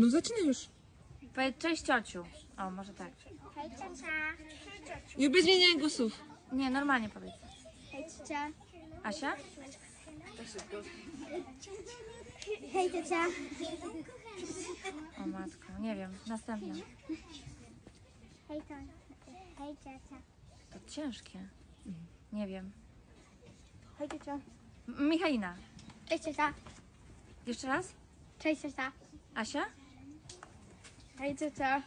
No zaczynaj już. Powiedz cześć ciociu. O, może tak. Hej ciocia. Nie bez zmieniania głosów. Nie, normalnie powiedz. Hej ciocia. Asia? Hej ciocia. O matko, nie wiem. Następna. Hej to. Hej ciocia. To ciężkie. Nie wiem. Hej ciocia. M- Michalina. Cześć ciocia. Jeszcze raz? Cześć ciocia. Asia? Hej ciocia.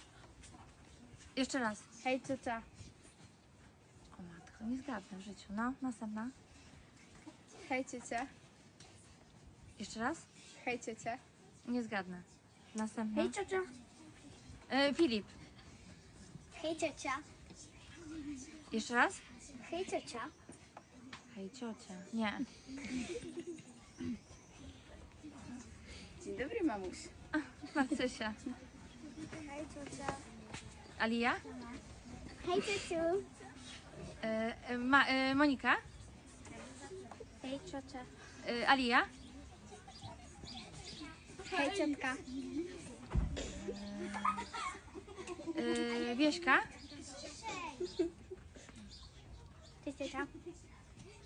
Jeszcze raz. Hej ciocia. O matko, nie zgadnę w życiu. No, następna. Hej ciocia. Jeszcze raz? Hej ciocia. Nie zgadnę. Następna. Hej ciocia. E, Filip. Hej ciocia. Jeszcze raz? Hej ciocia. Hej, ciocia. Nie. Dzień dobry, mamuś. Marcysia. Hej. Alia? Hej ciociu. E, e, ma, e, Monika? Hej ciocia. E, Alia? Hej ciotka. E, Wieśka? Cześć ciocia.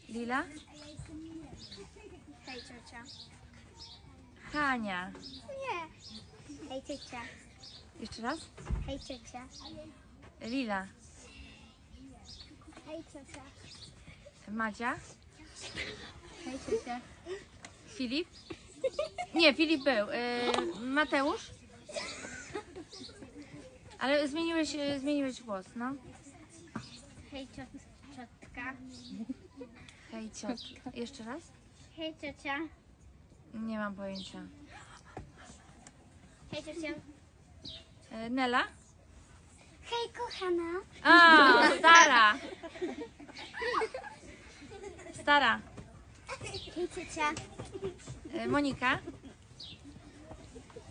Lila? Hej ciocia. Hania. Nie. Hej ciocia. Jeszcze raz? Hej ciocia. Lila. Hej ciocia. Madzia? Hej ciocia. Filip? Nie, Filip był. E, Mateusz? Ale zmieniłeś, e, zmieniłeś głos, no. Hej ciot- ciotka. Hej, ciot. Jeszcze raz? Hej ciocia. Nie mam pojęcia. Hej ciocia. E, Nela? Hej kochana. A, stara. Stara. Hej ciocia. E, Monika?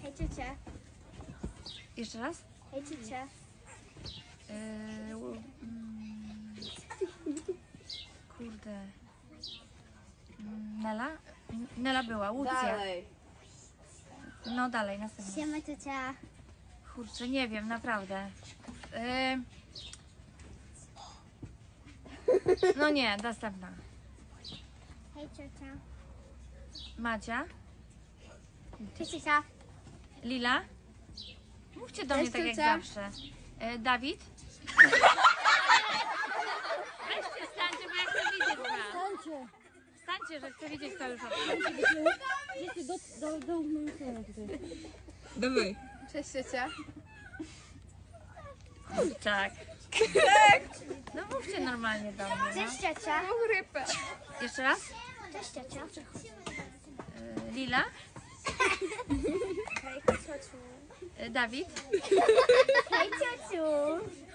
Hej ciocia. Jeszcze raz? Hej ciocia. E, mm, kurde. Mm, Nela? Nela była, Łucja. Dalej. No dalej, następna. Siema ciocia. Kurczę, nie wiem, naprawdę. E, no nie, następna. Hej ciocia. Madzia? Cześć ciocia. Lila? Mówcie do mnie Cześć, tak jak ciocia. zawsze. E, Dawid? Weźcie, stańcie, bo ja chcę widzieć was. Stańcie! Stańcie, że chcę widzieć to już tutaj. Dawaj. Cześć, ciocia. Tak. No mówcie normalnie do mnie, no. Cześć ciocia. Grypę. Jeszcze raz? Cześć ciocia. E, Lila? Hej ciociu. E, Dawid? Hej ciociu.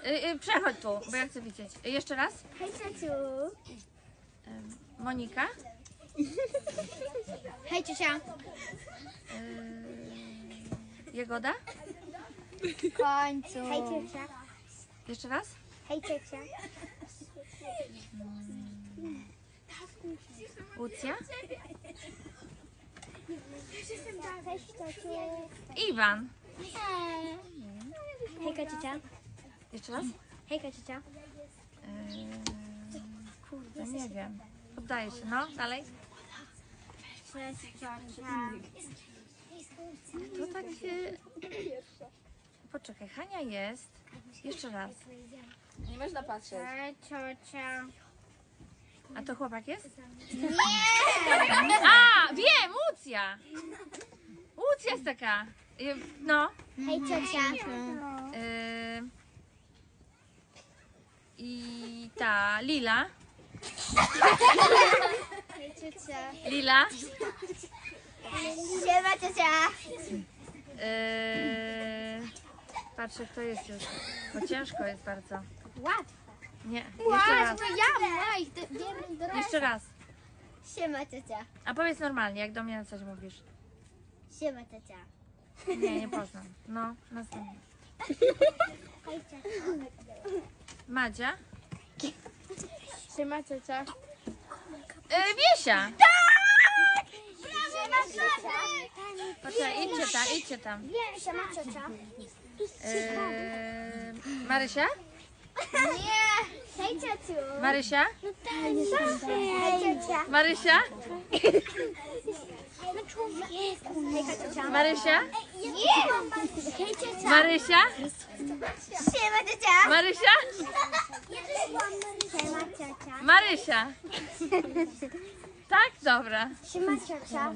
E, przechodź tu, bo ja chcę widzieć. Jeszcze raz? Hej ciociu. Monika? Hej ciocia. Jagoda? W końcu. Hej ciocia. Jeszcze raz? Hej ciocia. Łucja? Cześć ciociu. Iwan? Hejka ciocia. Jeszcze raz? Hejka ciocia. Eee, kurde, nie wiem. Poddaję się, no, dalej. Cześć ciocia. To tak się... Poczekaj, Hania jest. Jeszcze raz. Nie można patrzeć. Hej ciocia. A to chłopak jest? Nie! A, wiem, Łucja! Łucja jest taka. Y, No. Hej ciocia. Eee, I ta Lila. Hej ciocia. Lila. Siema ciocia. Eee, patrzę, kto jest już. Bo ciężko jest bardzo. Łatwo. Nie, jeszcze raz. ja, maj. Bierny do Jeszcze raz. Siema ciocia. A powiedz normalnie, jak do mnie na coś mówisz. Siema ciocia. Nie, nie poznam. No, następny. Madzia. Siema ciocia. E, Wiesia. Siema Poczekaj, idźcie tam, idźcie tam. Siema ciocia. Eee, Marysia? Nie. Hej ciociu. Marysia? Hej ciocia. Marysia? No człowiek. Hej ciocia. Marysia? Nie. Hej ciocia. Marysia? Siema ciocia. Marysia? Siema ciocia. Marysia? Tak? Dobra. Siema ciocia.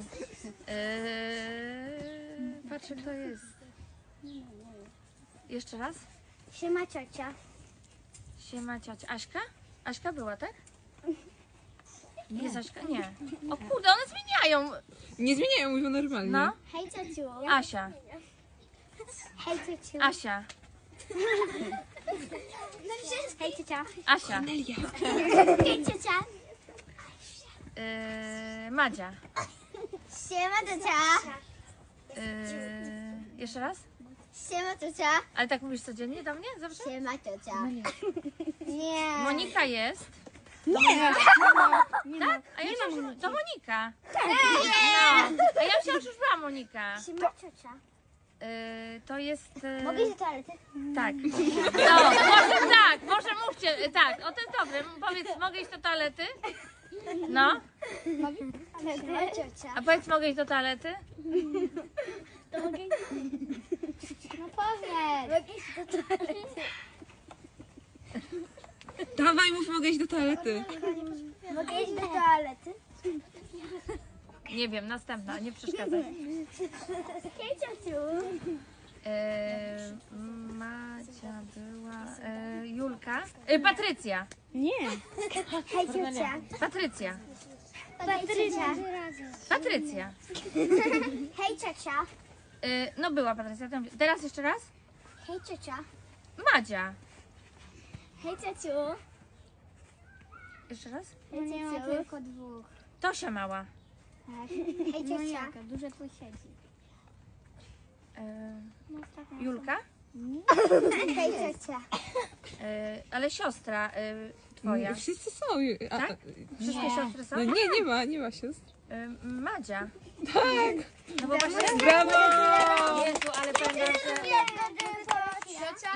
Eee, patrzę, kto jest. Jeszcze raz? Siema ciocia. Siema ciocia. Aśka? Aśka była, tak? Nie. Jest Aśka? Nie. O kurde, one zmieniają. Nie zmieniają, mówią normalnie. No. Hej ciociu. Asia. Hej ciociu. Asia. Hej ciocia. Asia. Hej ciocia. Eee, Madzia. Siema ciocia. Eee, jeszcze raz? Siema ciocia. Ale tak mówisz codziennie do mnie? Zawsze? Siema ciocia. Nie. Monika jest. Tak? A ja myślałam, że to Monika. No. A ja myślałam, że już była Monika. Siema ciocia. Eee, to jest... eee, Mogę iść do toalety? Tak. No, może tak, może mówcie, tak, o to jest dobre. Powiedz, mogę iść do toalety? No, a powiedz, mogę iść do toalety? To mogę iść? No powiedz. Mogę iść do toalety. Dawaj, mów, mogę iść do toalety. Mogę iść do toalety? Nie wiem, następna, nie przeszkadzaj. Hej ciociu. E, Macia była, e, Julka, e, Patrycja, Hej ciocia. Patrycja, Patrycja. Patrycja. Hej ciocia. E, no była Patrycja, teraz jeszcze raz? Hej ciocia. Madzia. Hej ciociu. Jeszcze raz? Hej ciociu. tylko dwóch. Tosia mała. Hej ciocia. Dużo tu siedzi. Julka, Hej ciocia. e, ale siostra e, twoja. Wszyscy są. A, Tak? Wszystkie siostry są? No nie, nie ma, nie ma sióstr. E, Madzia. Tak. No bo właśnie... Brawo! Jezu, ale pamiętam, że... Ciocia,